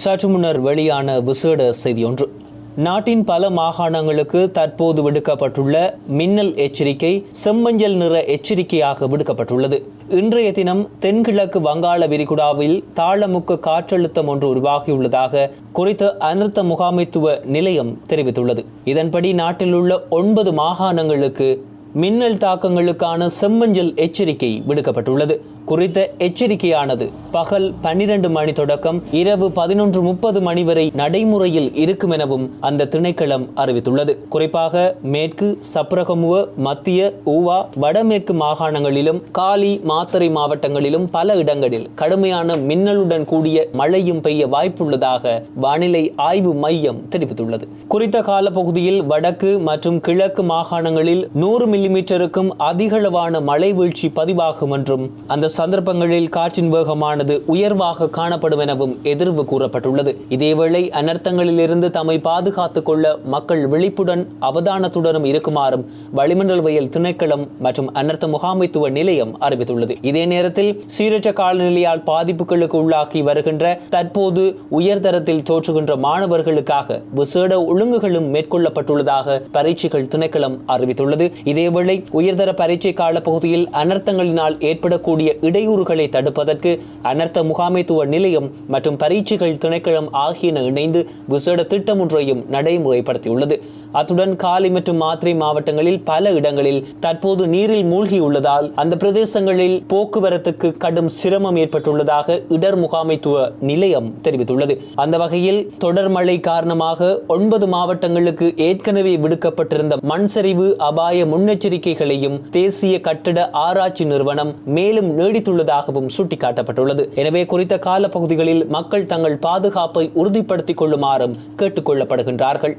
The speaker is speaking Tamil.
சற்று முன்னர் வெளியான விசேட செய்தி ஒன்று நாட்டின் பல மாகாணங்களுக்கு தற்போது விடுக்கப்பட்டுள்ள மின்னல் எச்சரிக்கை செம்மஞ்சள் நிற எச்சரிக்கையாக விடுக்கப்பட்டுள்ளது. இன்றைய தினம் தென்கிழக்கு வங்காள விரிகுடாவில் தாளமுக்க காற்றழுத்தம் ஒன்று உருவாகியுள்ளதாக குறித்த அனர்த்த முகாமைத்துவ நிலையம் தெரிவித்துள்ளது. இதன்படி நாட்டில் உள்ள ஒன்பது மாகாணங்களுக்கு மின்னல் தாக்கங்களுக்கான செம்மஞ்சள் எச்சரிக்கை விடுக்கப்பட்டுள்ளது. குறித்த எச்சரிக்கையானது பகல் பன்னிரண்டு மணி தொடக்கம் இரவு பதினொன்று முப்பது மணி வரை நடைமுறையில் இருக்கும் எனவும் அந்த திணைக்களம் அறிவித்துள்ளது. குறிப்பாக மேற்கு சப்ரகமுவ மத்திய ஊவா வடமேற்கு மாகாணங்களிலும் காலி மாத்தறை மாவட்டங்களிலும் பல இடங்களில் கடுமையான மின்னலுடன் கூடிய மழையும் பெய்ய வாய்ப்புள்ளதாக வானிலை ஆய்வு மையம் தெரிவித்துள்ளது. குறித்த காலப்பகுதியில் வடக்கு மற்றும் கிழக்கு மாகாணங்களில் நூறு மில்லி மில்லிமீட்டருக்கும் அதிகளவான மழை வீழ்ச்சி பதிவாகும் என்றும் அந்த சந்தர்ப்பங்களில் காற்றின் வேகமானது உயர்வாக காணப்படும் எனவும் எதிர்வு கூறப்பட்டுள்ளது. இதேவேளை அனர்த்தங்களிலிருந்து தம்மை பாதுகாத்துக் கொள்ள மக்கள் விழிப்புடன் அவதானத்துடனும் இருக்குமாறும் வளிமண்டல் வயல் திணைக்களம் மற்றும் அனர்த்த முகாமைத்துவ நிலையம் அறிவித்துள்ளது. இதே நேரத்தில் சீரற்ற காலநிலையால் பாதிப்புகளுக்கு உள்ளாகி வருகின்ற தற்போது உயர்தரத்தில் தோற்றுகின்ற மாணவர்களுக்காக விசேட ஒழுங்குகளும் மேற்கொள்ளப்பட்டுள்ளதாக பரீட்சைகள் திணைக்களம் அறிவித்துள்ளது. இதே இதேவேளை உயர்தர பரீட்சை கால பகுதியில் அனர்த்தங்களினால் ஏற்படக்கூடிய இடையூறுகளை தடுப்பதற்கு அனர்த்த முகாமைத்துவ நிலையம் மற்றும் பரீட்சைகள் திணைக்களம் ஆகியன இணைந்து விசேட திட்டம் ஒன்றையும் நடைமுறைப்படுத்தியுள்ளது. அத்துடன் காலி மற்றும் மாத்திரை மாவட்டங்களில் பல இடங்களில் தற்போது நீரில் மூழ்கியுள்ளதால் அந்த பிரதேசங்களில் போக்குவரத்துக்கு கடும் சிரமம் ஏற்பட்டுள்ளதாக இடர் முகாமைத்துவ நிலையம் தெரிவித்துள்ளது. அந்த வகையில் தொடர் மழை காரணமாக ஒன்பது மாவட்டங்களுக்கு ஏற்கனவே விடுக்கப்பட்டிருந்த மண் சரிவு அபாய முன்னெச்சரிக்கைகளையும் தேசிய கட்டட ஆராய்ச்சி நிறுவனம் மேலும் நீடித்துள்ளதாகவும் சுட்டிக்காட்டப்பட்டுள்ளது. எனவே குறித்த காலப்பகுதிகளில் மக்கள் தங்கள் பாதுகாப்பை உறுதிப்படுத்திக் கொள்ளுமாறும் கேட்டுக்கொள்ளப்படுகின்றார்கள்